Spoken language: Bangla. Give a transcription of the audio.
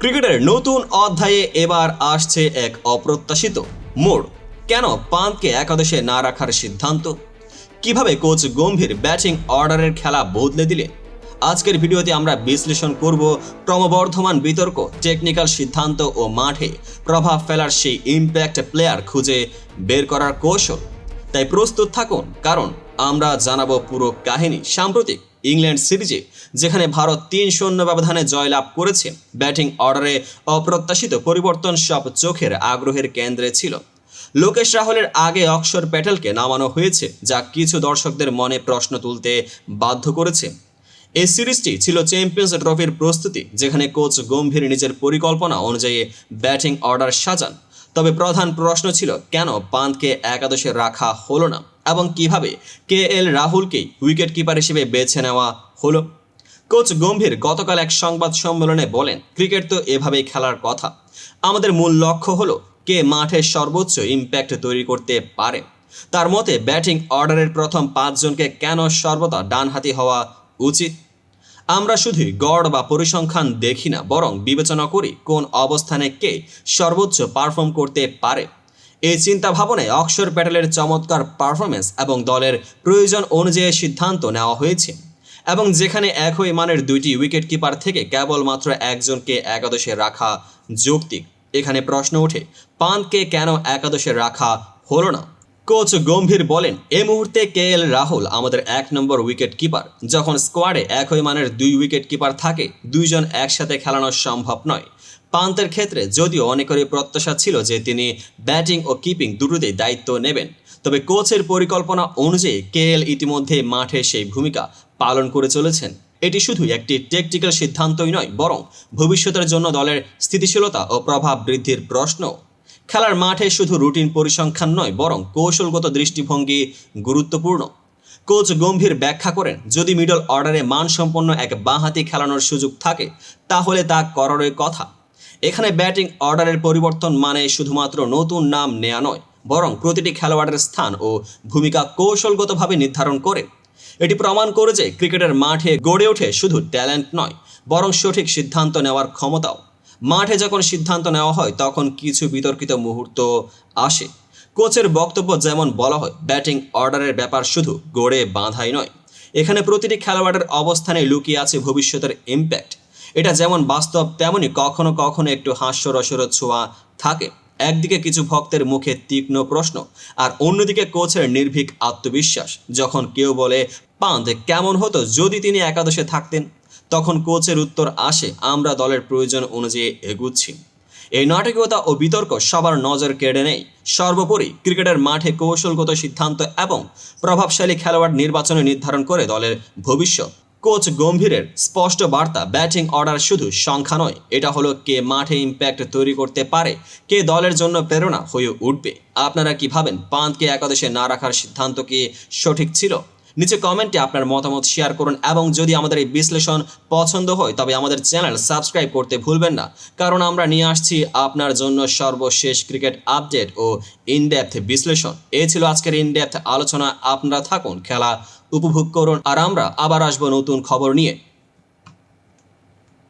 ক্রিকেটের নতুন অধ্যায়ে এবার আসছে এক অপ্রত্যাশিত মোড়। কেন পান্তকে একাদশে না রাখার সিদ্ধান্ত? কীভাবে কোচ গম্ভীর ব্যাটিং অর্ডারের খেলা বদলে দিলে? আজকের ভিডিওতে আমরা বিশ্লেষণ করব ক্রমবর্ধমান বিতর্ক টেকনিক্যাল সিদ্ধান্ত ও মাঠে প্রভাব ফেলার সেই ইম্প্যাক্ট প্লেয়ার খুঁজে বের করার কৌশল। তাই প্রস্তুত থাকুন, কারণ আমরা জানাব পুরো কাহিনী সাম্প্রতিক ইংল্যান্ড সিরিজে, যেখানে ভারত তিন শূন্য ব্যবধানে জয়লাভ করেছে। ব্যাটিং অর্ডারে অপ্রত্যাশিত পরিবর্তন সব চোখের আগ্রহের কেন্দ্রে ছিল। লোকেশ রাহুলের আগে অক্ষর প্যাটেলকে নামানো হয়েছে, যা কিছু দর্শকদের মনে প্রশ্ন তুলতে বাধ্য করেছে। এই সিরিজটি ছিল চ্যাম্পিয়ন্স ট্রফির প্রস্তুতি, যেখানে কোচ গম্ভীর নিজের পরিকল্পনা অনুযায়ী ব্যাটিং অর্ডার সাজান। তবে প্রধান প্রশ্ন ছিল, কেন পান্তকে একাদশে রাখা হলো না? এবং কীভাবে কে এল রাহুলকে উইকেট কিপার হিসেবে বেছে নেওয়া হলো। কোচ গম্ভীর গতকাল এক সংবাদ সম্মেলনে বলেন, ক্রিকেট তো এভাবেই খেলার কথা। আমাদের মূল লক্ষ্য হলো কে মাঠে সর্বোচ্চ ইম্প্যাক্ট তৈরি করতে পারে। তার মতে ব্যাটিং অর্ডারের প্রথম পাঁচজনকে কেন সর্বদা ডানহাতি হওয়া উচিত? আমরা শুধুই গড় বা পরিসংখ্যান দেখি না, বরং বিবেচনা করি কোন অবস্থানে কে সর্বোচ্চ পারফর্ম করতে পারে। এই চিন্তা ভাবনায় অক্ষর প্যাটেলের চমৎকার পারফরমেন্স এবং দলের প্রয়োজন অনুযায়ী সিদ্ধান্ত নেওয়া হয়েছে। এবং যেখানে একই মানের দুইটি উইকেট কিপার থেকে কেবলমাত্র একজনকে একাদশে রাখা যৌক্তিক। এখানে প্রশ্ন ওঠে পান্তকে কেন একাদশে রাখা হলো না? কোচ গম্ভীর বলেন, এ মুহূর্তে কে এল রাহুল আমাদের এক নম্বর উইকেট কিপার যখন স্কোয়াডে একই মানের দুই উইকেট কিপার থাকে, দুইজন একসাথে খেলানো সম্ভব নয়। পান্তের ক্ষেত্রে যদিও অনেকেরই প্রত্যাশা ছিল যে তিনি ব্যাটিং ও কিপিং দুটোতেই দায়িত্ব নেবেন। তবে কোচের পরিকল্পনা অনুযায়ী কে এল ইতিমধ্যে মাঠে সেই ভূমিকা পালন করে চলেছেন। এটি শুধু একটি টেকটিক্যাল সিদ্ধান্তই নয়, বরং ভবিষ্যতের জন্য দলের স্থিতিশীলতা ও প্রভাব বৃদ্ধির প্রশ্ন। খেলার মাঠে শুধু রুটিন পরিসংখ্যান নয়, বরং কৌশলগত দৃষ্টিভঙ্গি গুরুত্বপূর্ণ। কোচ গম্ভীর ব্যাখ্যা করেন, যদি মিডল অর্ডারে মানসম্পন্ন এক বাঁহাতি খেলানোর সুযোগ থাকে, তাহলে তা করারই কথা। এখানে ব্যাটিং অর্ডারের পরিবর্তন মানে শুধুমাত্র নতুন নাম নেয়া নয়, বরং প্রতিটি খেলোয়াড়ের স্থান ও ভূমিকা কৌশলগতভাবে নির্ধারণ করে। এটি প্রমাণ করে যে ক্রিকেটের মাঠে গড়ে ওঠে শুধু ট্যালেন্ট নয়, বরং সঠিক সিদ্ধান্ত নেওয়ার ক্ষমতাও। মাঠে যখন সিদ্ধান্ত নেওয়া হয়, তখন কিছু বিতর্কিত মুহূর্ত আসে। কোচের বক্তব্য যেমন বলা হয়, ব্যাটিং অর্ডারের ব্যাপার শুধু গড়ে বাঁধাই নয়। এখানে প্রতিটি খেলোয়াড়ের অবস্থানে লুকিয়ে আছে ভবিষ্যতের ইম্প্যাক্ট এটা যেমন বাস্তব, তেমনি কখনো কখনো একটু হাস্যরসের ছোঁয়া থাকে। একদিকে কিছু ভক্তের মুখে তীক্ষ্ণ প্রশ্ন, আর অন্যদিকে কোচের নির্ভীক আত্মবিশ্বাস। যখন কেউ বলে পান্তে কেমন হতো যদি তিনি একাদশে থাকতেন? তখন কোচের উত্তর আসে, আমরা দলের প্রয়োজন অনুযায়ী এগুচ্ছি। এই নাটকীয়তা ও বিতর্ক সবার নজর কেড়ে নেই সর্বোপরি, ক্রিকেটের মাঠে কৌশলগত সিদ্ধান্ত এবং প্রভাবশালী খেলোয়াড় নির্বাচনে নির্ধারণ করে দলের ভবিষ্যৎ। কোচ গম্ভীরের স্পষ্ট বার্তা, ব্যাটিং অর্ডার শুধু সংখ্যা নয়, এটা হলো কে মাঠে ইম্প্যাক্ট তৈরি করতে পারে, কে দলের জন্য প্রেরণা হয়ে উঠবে। আপনারা কি ভাবেন? পান্তকে একাদশে না রাখার সিদ্ধান্ত কি সঠিক ছিল? নিচে কমেন্টে আপনার মতামত শেয়ার করুন এবং যদি আমাদের এই বিশ্লেষণ পছন্দ হয়, তবে আমাদের চ্যানেল সাবস্ক্রাইব করতে ভুলবেন না। কারণ আমরা নিয়ে আসছি আপনার জন্য সর্বশেষ ক্রিকেট আপডেট ও ইনডেপথ বিশ্লেষণ। এ ছিল আজকের ইনডেপথ আলোচনা। আপনারা থাকুন, খেলা উপভোগ করুন। আর আমরা আবার আসব নতুন খবর নিয়ে।